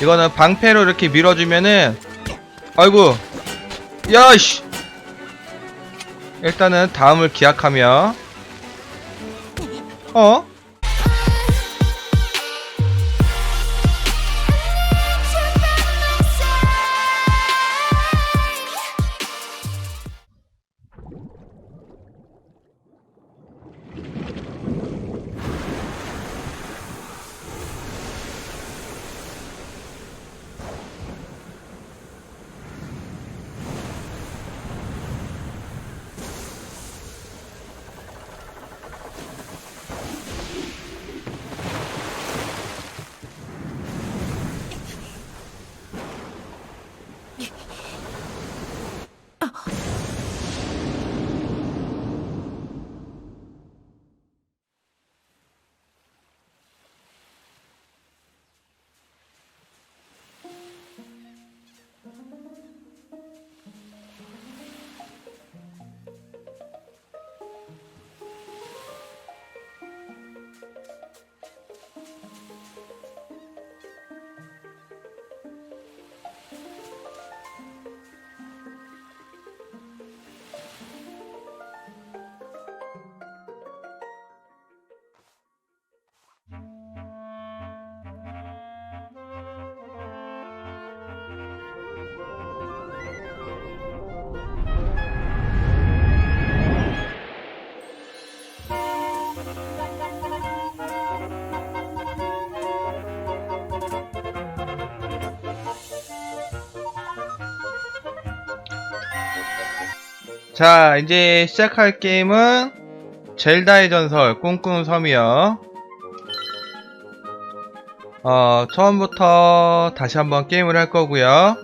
이거는 방패로 이렇게 밀어주면은 아이고 야이씨 일단은 다음을 기약하며 어? 자 이제 시작할 게임은 젤다의 전설 꿈꾸는 섬이요 어 처음부터 다시 한번 게임을 할 거고요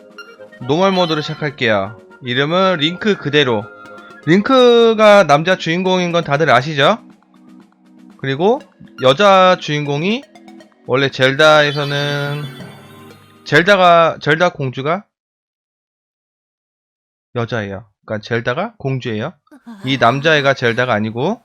노멀 모드로 시작할게요 이름은 링크 그대로 링크가 남자 주인공인 건 다들 아시죠? 그리고 여자 주인공이 원래 젤다에서는 젤다가 젤다 공주가 여자예요. 그러니까 젤다가 공주예요. 이 남자애가 젤다가 아니고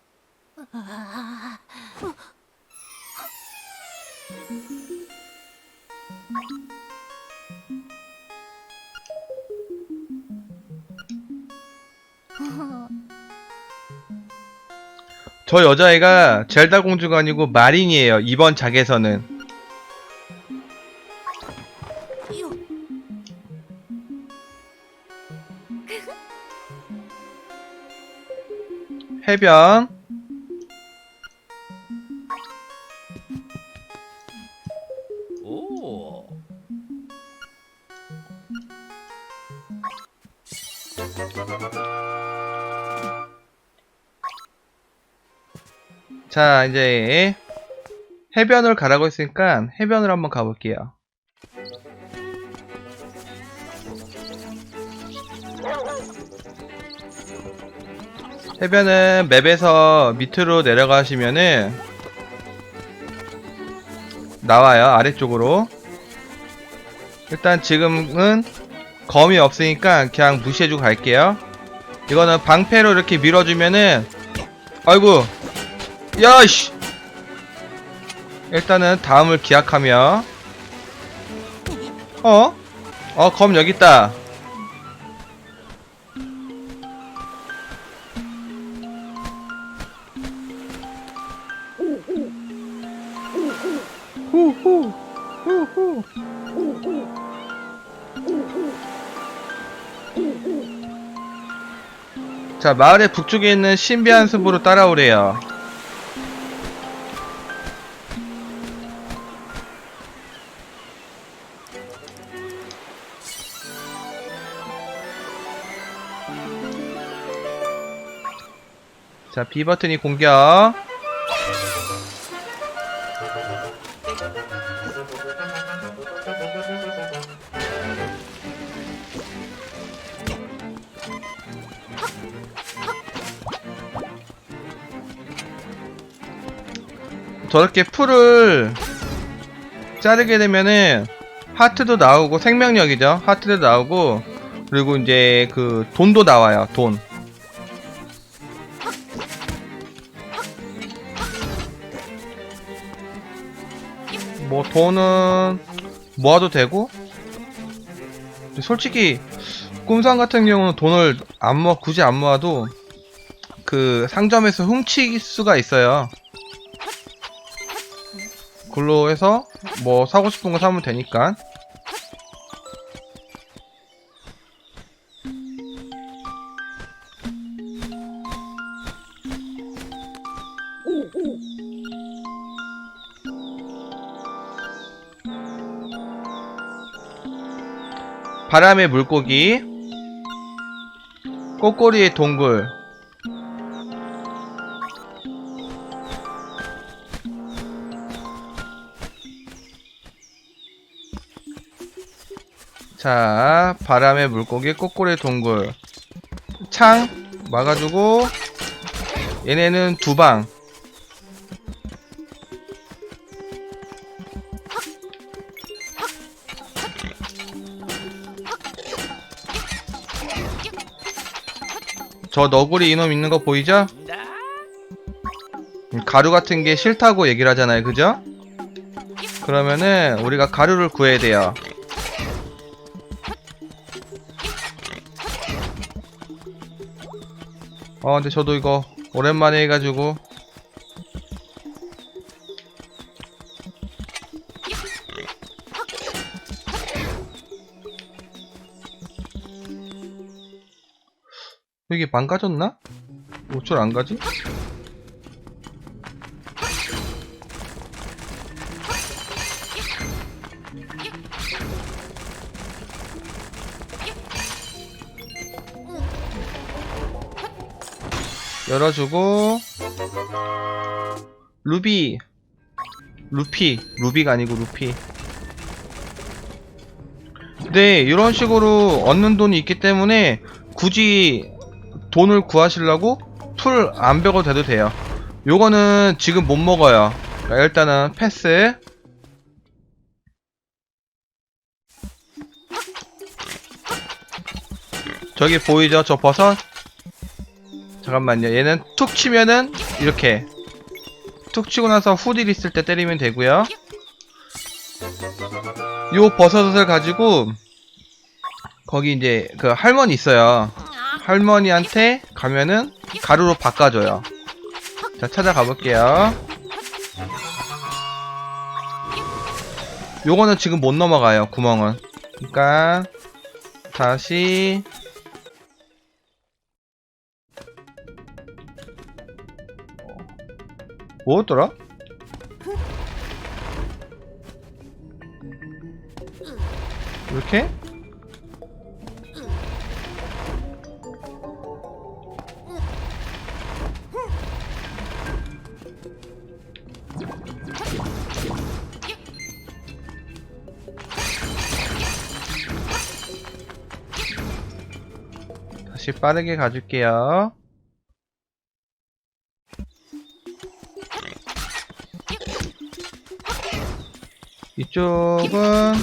저 여자애가 젤다 공주가 아니고 마린이에요. 이번 작에서는 해변 오. 자 이제 해변을 가라고 했으니까 해변을 한번 가볼게요. 해변은 맵에서 밑으로 내려가시면은 나와요 아래쪽으로. 일단 지금은 검이 없으니까 그냥 무시해주고 갈게요. 이거는 방패로 이렇게 밀어주면은 아이고 야이씨! 일단은 다음을 기약하며. 어? 어 검 여기 있다 자 마을의 북쪽에 있는 신비한 숲으로 따라오래요 자, B 버튼이 공격. 저렇게 풀을 자르게 되면은 하트도 나오고 생명력이죠. 하트도 나오고 그리고 이제 그 돈도 나와요. 돈. 뭐 돈은 모아도 되고 솔직히 꿈상 같은 경우는 돈을 안 모아 굳이 안 모아도 그 상점에서 훔칠 수가 있어요. 그걸로 해서 뭐 사고 싶은 거 사면 되니까. 바람의 물고기 꼬꼬리의 동굴 자 바람의 물고기 꼬꼬리의 동굴 창 막아주고 얘네는 두 방 저 너구리 이놈 있는 거 보이죠? 음, 가루 같은 게 싫다고 얘기를 하잖아요, 그죠? 그러면은 우리가 가루를 구해야 돼요. 어, 근데 저도 이거 오랜만에 해가지고 이게 망가졌나? 어쩔 안 가지? 열어주고 루비. 루피. 루비가 아니고 루피. 네 이런 식으로 얻는 돈이 있기 때문에 굳이 돈을 구하시려고 풀안 벽어도 돼도 돼요. 요거는 지금 못 먹어요. 그러니까 일단은 패스. 저기 보이죠? 저 버섯 잠깐만요. 얘는 툭 치면은 이렇게. 툭 치고 나서 후딜 있을 때 때리면 되고요. 요 버섯을 가지고 거기 이제 그 할머니 있어요. 할머니한테 가면은 가루로 바꿔줘요. 자 찾아가 볼게요. 요거는 지금 못 넘어가요 구멍은. 그러니까 다시 뭐였더라? 이렇게? 다시 빠르게 가줄게요. 이쪽은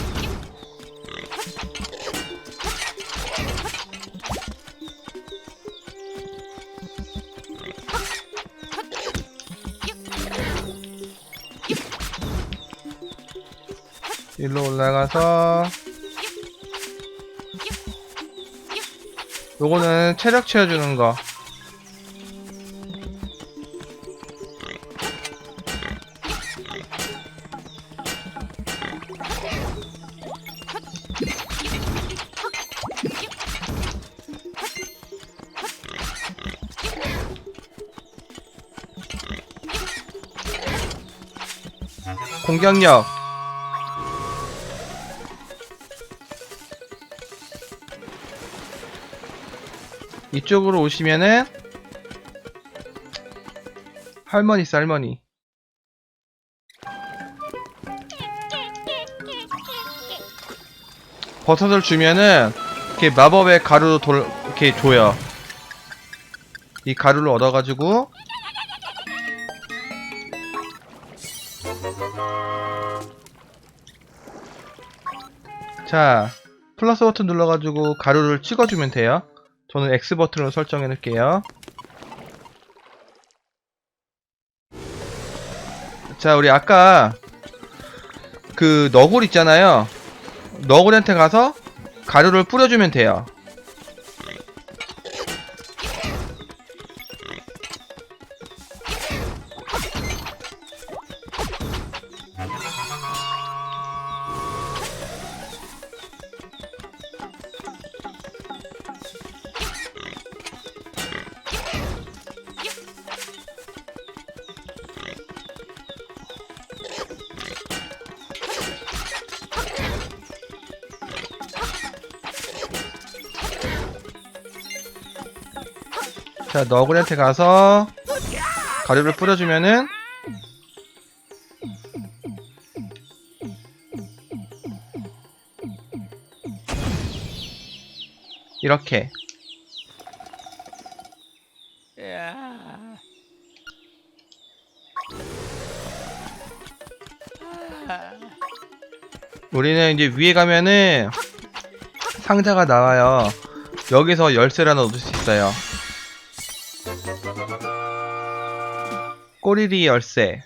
일로 올라가서 요거는 체력 채워주는 거 공격력. 이쪽으로 오시면은 할머니 있어 할머니. 버섯을 주면은 이렇게 마법의 가루로 돌 이렇게 줘요. 이 가루를 얻어가지고 자 플러스 버튼 눌러가지고 가루를 찍어주면 돼요. 저는 X 버튼으로 설정해 놓을게요. 자 우리 아까 그 너굴 있잖아요. 너구리한테 가서 가루를 뿌려주면 돼요. 자, 너구리한테 가서 가루를 뿌려주면은 이렇게 우리는 이제 위에 가면은 상자가 나와요. 여기서 열쇠를 하나 얻을 수 있어요. 꼬리리 열쇠.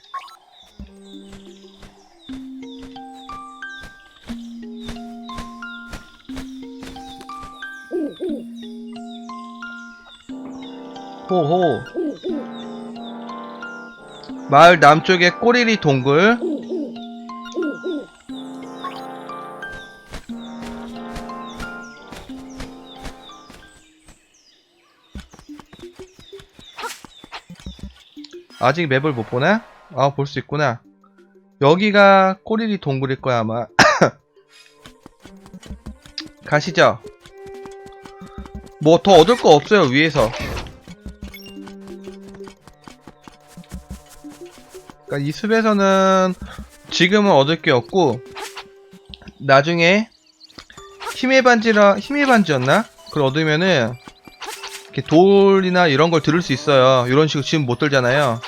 호호. 마을 남쪽에 꼬리리 동굴. 아직 맵을 못 보나? 아, 볼 수 있구나. 여기가 꼬리리 동굴일 거야, 아마. 가시죠. 뭐 더 얻을 거 없어요, 위에서. 그러니까 이 숲에서는 지금은 얻을 게 없고, 나중에 힘의 반지라, 힘의 반지였나? 그걸 얻으면은, 이렇게 돌이나 이런 걸 들을 수 있어요. 이런 식으로 지금 못 들잖아요.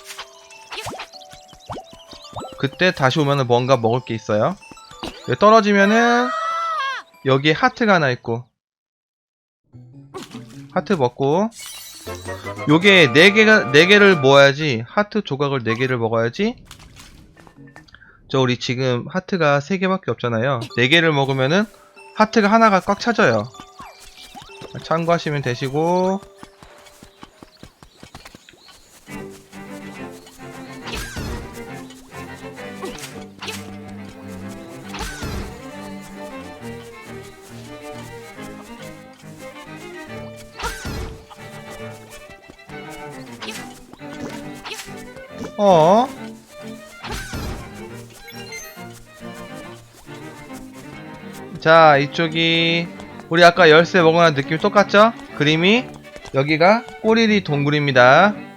그때 다시 오면은 뭔가 먹을 게 있어요. 떨어지면은 여기에 하트가 하나 있고. 하트 먹고. 요게 4개가 4개를 모아야지 하트 조각을 4개를 먹어야지. 저 우리 지금 하트가 3개밖에 없잖아요. 4개를 먹으면은 하트가 하나가 꽉 차져요. 참고하시면 되시고 어? 자, 이쪽이 우리 아까 열쇠 먹은 느낌이 똑같죠? 그림이 여기가 꼬리리 동굴입니다.